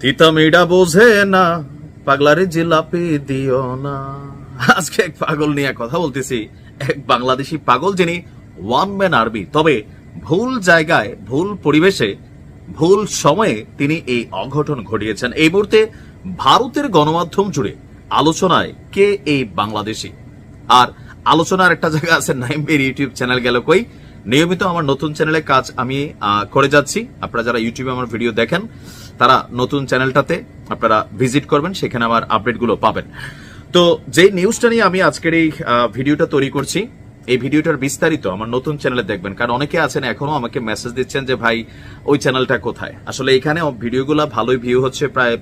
তিতা মেয়েটা বোঝে না, পাগলারে জিলাপি দিও না। আজকে এক পাগল নিয়ে কথা বলতেছি। এক বাংলাদেশি পাগল যিনি ওয়ান ম্যান আর্মি তবে ভুল জায়গায়, ভুল পরিবেশে, ভুল সময়ে তিনি এই অঘটন ঘটিয়েছেন। এই মুহূর্তে ভারতের গণমাধ্যম জুড়ে আলোচনায় কে এই বাংলাদেশি? আর আলোচনার একটা জায়গা আছে নাইমের ইউটিউব চ্যানেল গেল কই? নিয়মিত আমার নতুন চ্যানেলে কাজ আমি করে যাচ্ছি। আপনারা যারা ইউটিউবে আমার ভিডিও দেখেন, তারা নতুন চ্যানেলটাতে আপনারা ভিজিট করবেন, সেখানে আমার আপডেটগুলো পাবেন। তো যে নিউজটা নিয়ে আমি আজকের এই ভিডিওটা তৈরি করছি, এই ভিডিওটার বিস্তারিত আমার নতুন চ্যানেলে দেখবেন। কারণ অনেকে আছেন, এখনও আমাকে মেসেজ দিচ্ছেন যে, ভাই, ওই চ্যানেলটা কোথায়? আসলে এখানে ভিডিওগুলো ভালোই ভিউ হচ্ছে। প্রায়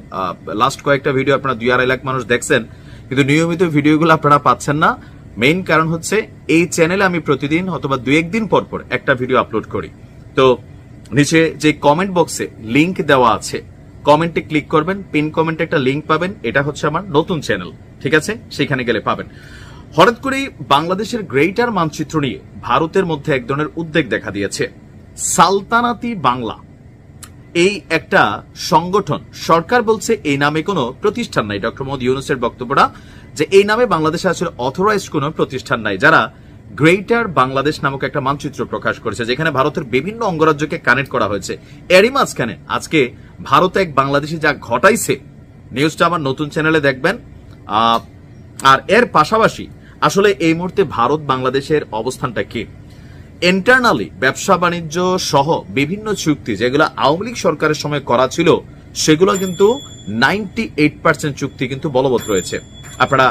লাস্ট কয়েকটা ভিডিও আপনারা দুই আড়াই লাখ মানুষ দেখছেন, কিন্তু নিয়মিত ভিডিওগুলো আপনারা পাচ্ছেন না। মেইন কারণ হচ্ছে, এই চ্যানেলে আমি প্রতিদিন অথবা দু একদিন পর পর একটা ভিডিও আপলোড করি। তো, নিচে যে কমেন্ট বক্সে লিংক দেওয়া আছে কমেন্টে ক্লিক করবেন পিন কমেন্টে একটা লিংক পাবেন, এটা হচ্ছে আমার নতুন চ্যানেল ঠিক আছে? সেখানে গেলে পাবেন। হঠাৎ করেই বাংলাদেশের গ্রেটার মানচিত্র নিয়ে ভারতের মধ্যে এক ধরনের উদ্বেগ দেখা দিয়েছে। সালতানাতি বাংলা। এই একটা সংগঠন। সরকার বলছে এই নামে কোনো প্রতিষ্ঠান নাই। ডক্টর মোহাম্মদ ইউনুসের বক্তব্যটা যে এই নামে বাংলাদেশে আসলে অথরাইজড কোনো প্রতিষ্ঠান নাই, যারা গ্রেটার বাংলাদেশ নামক একটা মানচিত্র প্রকাশ করেছে, যেখানে ভারতের বিভিন্ন অঙ্গরাজ্যকে কানেক্ট করা হয়েছে। এরই মাঝখানে আজকে ভারত এক বাংলাদেশে যা ঘটাইছে, নিউজটা আমার নতুন চ্যানেলে দেখবেন। আর এর পাশাপাশি আসলে এই মুহূর্তে ভারত বাংলাদেশের অবস্থানটা কি? ইন্টারনালি ব্যবসা বাণিজ্য সহ বিভিন্ন চুক্তি যেগুলো আওয়ামী লীগ সরকারের সময় করা ছিল, সেগুলো কিন্তু নাইনটি এইট পার্সেন্ট চুক্তি কিন্তু বলবৎ রয়েছে। আপনারা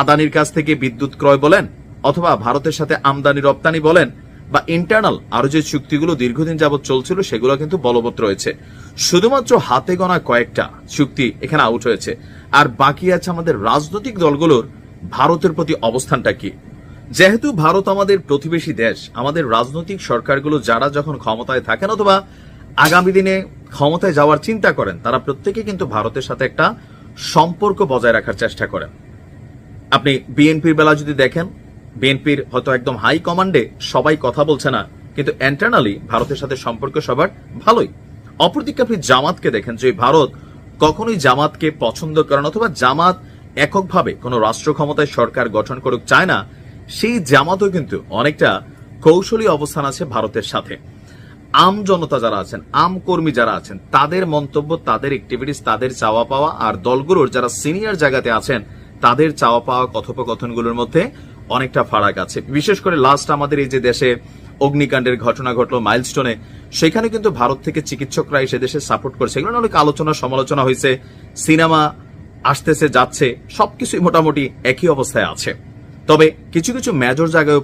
আদানির কাছ থেকে বিদ্যুৎ ক্রয় বলেন অথবা ভারতের সাথে আমদানি রপ্তানি বলেন বা ইন্টারনাল আরও যে চুক্তিগুলো দীর্ঘদিন যাবৎ চলছিল, সেগুলো কিন্তু বলবৎ রয়েছে। শুধুমাত্র হাতে গোনা কয়েকটা চুক্তি এখানে আউট হয়েছে। আর বাকি আছে আমাদের রাজনৈতিক দলগুলোর ভারতের প্রতি অবস্থানটা কি? যেহেতু ভারত আমাদের প্রতিবেশী দেশ, আমাদের রাজনৈতিক সরকারগুলো যারা যখন ক্ষমতায় থাকেন অথবা আগামী দিনে ক্ষমতায় যাওয়ার চিন্তা করেন, তারা প্রত্যেকে কিন্তু ভারতের সাথে একটা সম্পর্ক বজায় রাখার চেষ্টা করেন। আপনি বিএনপির বেলা যদি দেখেন, বিএনপির হয়তো একদম হাই কমান্ডে সবাই কথা বলছে না, কিন্তু ইন্টারনালি ভারতের সাথে সম্পর্ক সবার ভালোই। অপরদিকে আপনি জামাতকে দেখেন, যে ভারত কখনোই জামাতকে পছন্দ করেন অথবা জামাত এককভাবে কোনো রাষ্ট্র ক্ষমতায় সরকার গঠন করুক, চায় না সেই জামাতও কিন্তু অনেকটা কৌশলী অবস্থান আছে ভারতের সাথে। আম জনতা যারা আছেন, আম কর্মী যারা আছেন, তাদের মন্তব্য, তাদের অ্যাক্টিভিটিস তাদের চাওয়া পাওয়া আর দলগুলোর যারা সিনিয়র জায়গাতে আছেন, তাদের চাওয়া পাওয়া কথোপকথনগুলোর মধ্যে অনেকটা ফারাক আছে। বিশেষ করে লাস্ট আমাদের এই যে দেশে অগ্নিকাণ্ডের ঘটনা ঘটলো মাইলস্টোনে সেখানে কিন্তু ভারত থেকে চিকিৎসকরা এসে দেশে সাপোর্ট করছে। এগুলো অনেক আলোচনা, সমালোচনা হয়েছে, সিনেমা আসতেছে, যাচ্ছে, সবকিছুই মোটামুটি একই অবস্থায় আছে। তবে কিছু কিছু মেজর জায়গায়